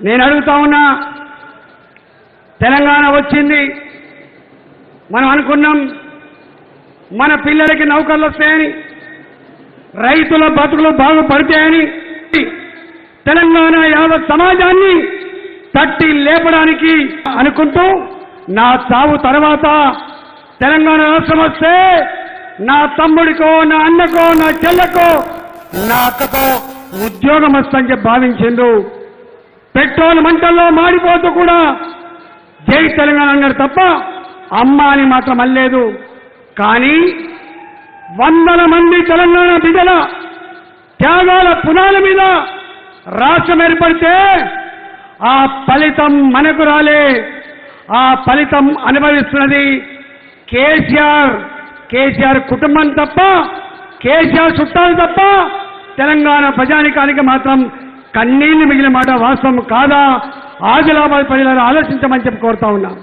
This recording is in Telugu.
నేను అడుగుతా ఉన్నా తెలంగాణ వచ్చింది. మనం అనుకున్నాం మన పిల్లలకి నౌకర్లు వస్తాయని రైతుల బతుకులు బాగుపడతాయని తెలంగాణ యావత్ సమాజాన్ని తట్టి లేపడానికి అనుకుంటూ నా చావు తర్వాత తెలంగాణ రాష్ట్రం వస్తే నా తమ్ముడికో నా అన్నకో నా చెల్లకో నా అక్కకో ఉద్యోగం వస్తుందని చెప్పి భావించిండు. పెట్రోల్ మంటల్లో మాడిపోతూ కూడా జై తెలంగాణ అన్నాడు తప్ప అమ్మ అని మాత్రం అల్లేదు కానీ వందల మంది తెలంగాణ బిడ్డల త్యాగాల పునాల మీద రాష్ట్రం ఏర్పడితే ఆ ఫలితం మనకు రాలే. ఆ ఫలితం అనుభవిస్తున్నది కేసీఆర్. కేసీఆర్ కుటుంబం తప్ప కేసీఆర్ చుట్టాలు తప్ప తెలంగాణ ప్రజానికానికి మాత్రం కన్నీళ్ళు మిగిలిన మాట వాస్తవం కాదా? ఆదిలాబాద్ ప్రజలను ఆలోచించమని చెప్పి కోరుతా ఉన్నాం.